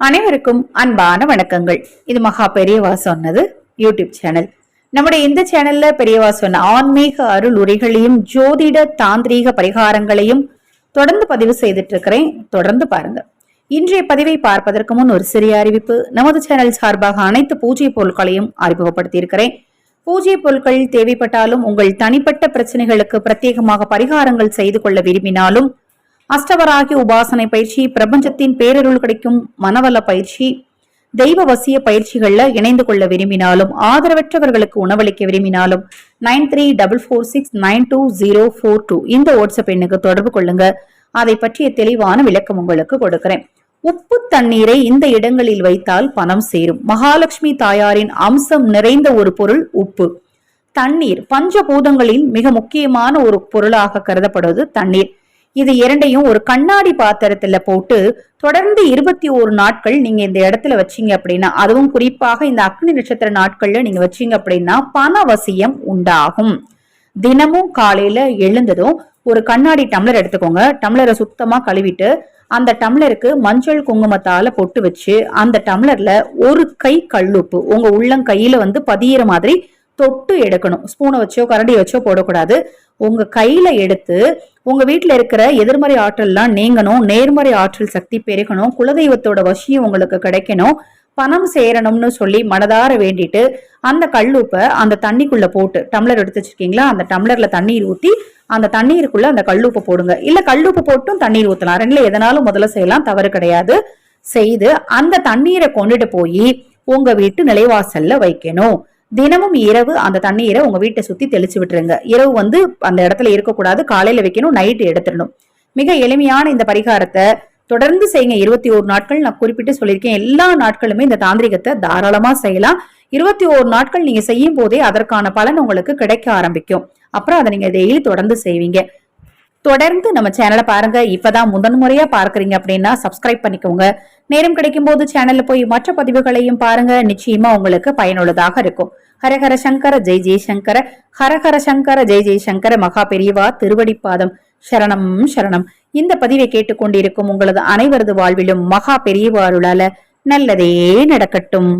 அனைவருக்கும் அன்பான வணக்கங்கள். இது மகா பெரியவா சொன்னது யூடியூப் சேனல். நம்முடைய இந்த சேனல்ல பெரியவா சொன்ன ஆன்மீக அருள் உரைகளையும் ஜோதிட தாந்திரீக பரிகாரங்களையும் தொடர்ந்து பதிவு செய்துட்டு இருக்கிறேன் தொடர்ந்து பாருங்க. இன்றைய பதிவை பார்ப்பதற்கு முன் ஒரு சிறிய அறிவிப்பு. நமது சேனல் சார்பாக அனைத்து பூஜை பொருட்களையும் அறிமுகப்படுத்தி இருக்கிறேன் பூஜை பொருட்கள் தேவைப்பட்டாலும் உங்கள் தனிப்பட்ட பிரச்சனைகளுக்கு பிரத்யேகமாக பரிகாரங்கள் செய்து கொள்ள விரும்பினாலும் அஷ்டவராகி உபாசனை பயிற்சி பிரபஞ்சத்தின் பேரருள் கிடைக்கும் மனவள பயிற்சி தெய்வ வசிய பயிற்சிகள்ல இணைந்து கொள்ள விரும்பினாலும் ஆதரவற்றவர்களுக்கு உணவளிக்க விரும்பினாலும் nine three double four six nine two zero four two இந்த வாட்ஸ்அப் எண்ணுக்கு தொடர்பு கொள்ளுங்க. அதை பற்றிய தெளிவான விளக்கம் உங்களுக்கு கொடுக்கிறேன். உப்பு தண்ணீரை இந்த இடங்களில் வைத்தால் பணம் சேரும். மகாலட்சுமி தாயாரின் அம்சம் நிறைந்த ஒரு பொருள் உப்பு. தண்ணீர் பஞ்சபூதங்களில் மிக முக்கியமான ஒரு பொருளாக கருதப்படுவது தண்ணீர். இது இரண்டையும் ஒரு கண்ணாடி பாத்திரத்துல போட்டு தொடர்ந்து இருபத்தி ஓரு நாட்கள் நீங்க இந்த இடத்துல வச்சீங்க அப்படின்னா அதுவும் குறிப்பாக இந்த அக்னி நட்சத்திர நாட்கள்ல நீங்க வச்சீங்க அப்படின்னா பணவசியம் உண்டாகும். தினமும் காலையில எழுந்ததும் ஒரு கண்ணாடி டம்ளர் எடுத்துக்கோங்க. டம்ளரை சுத்தமா கழுவிட்டு அந்த டம்ளருக்கு மஞ்சள் குங்குமத்தால பொட்டு வச்சு அந்த டம்ளர்ல ஒரு கை கல்லுப்பு உங்க உள்ளங்கையில வந்து பதியிற மாதிரி தொட்டு எடுக்கணும். ஸ்பூனை வச்சோ கரண்டி வச்சோ போடக்கூடாது. உங்க கையில எடுத்து உங்க வீட்டில் இருக்கிற எதிர்மறை ஆற்றல்லாம் நீங்கணும். நேர்மறை ஆற்றல் சக்தி பெருகணும். குலதெய்வத்தோட வசியம் உங்களுக்கு கிடைக்கணும். பணம் சேரணும்னு சொல்லி மனதார வேண்டிட்டு அந்த கல்லுப்பை அந்த தண்ணிக்குள்ள போட்டு டம்ளர் எடுத்து வச்சிருக்கீங்களா? அந்த டம்ளர்ல தண்ணீர் ஊற்றி அந்த தண்ணீருக்குள்ள அந்த கல்லுப்பு போடுங்க. இல்ல கல்லுப்பு போட்டும் தண்ணீர் ஊத்தலாம். ரெண்டுல எதனாலும் முதல்ல செய்யலாம் தவறு கிடையாது. செய்து அந்த தண்ணீரை கொண்டுட்டு போய் உங்க வீட்டு நிலைவாசல்ல வைக்கணும். தினமும் இரவு அந்த தண்ணீரை உங்க வீட்டை சுத்தி தெளிச்சு விட்டுருங்க. இரவு வந்து அந்த இடத்துல இருக்கக்கூடாது. காலையில வைக்கணும் நைட்டு எடுத்துடணும். மிக எளிமையான இந்த பரிகாரத்தை தொடர்ந்து செய்யுங்க. இருபத்தி ஓரு நாட்கள் நான் குறிப்பிட்டு சொல்லியிருக்கேன். எல்லா நாட்களுமே இந்த தாந்திரிகத்தை தாராளமா செய்யலாம். இருபத்தி ஓரு நாட்கள் நீங்க செய்யும் போதே அதற்கான பலன் உங்களுக்கு கிடைக்க ஆரம்பிக்கும். அப்புறம் அதை நீங்க டெய்லி தொடர்ந்து செய்வீங்க. தொடர்ந்து நம்ம சேனலை பாருங்க. இப்பதான் முதன் முறையா பார்க்கறீங்க அப்படின்னா சப்ஸ்கிரைப் பண்ணிக்கோங்க. நேரம் கிடைக்கும் போது சேனல்ல போய் மற்ற பதிவுகளையும் பாருங்க. நிச்சயமா உங்களுக்கு பயனுள்ளதாக இருக்கும். ஹரஹர சங்கர ஜெய் ஜெய்சங்கர ஹரஹர சங்கர ஜெய் ஜெய்சங்கர மகா பெரியவா திருவடிப்பாதம் சரணம் சரணம். இந்த பதிவை கேட்டுக்கொண்டிருக்கும் உங்களது அனைவரது வாழ்விலும் மகா பெரியவாருளால நல்லதே நடக்கட்டும்.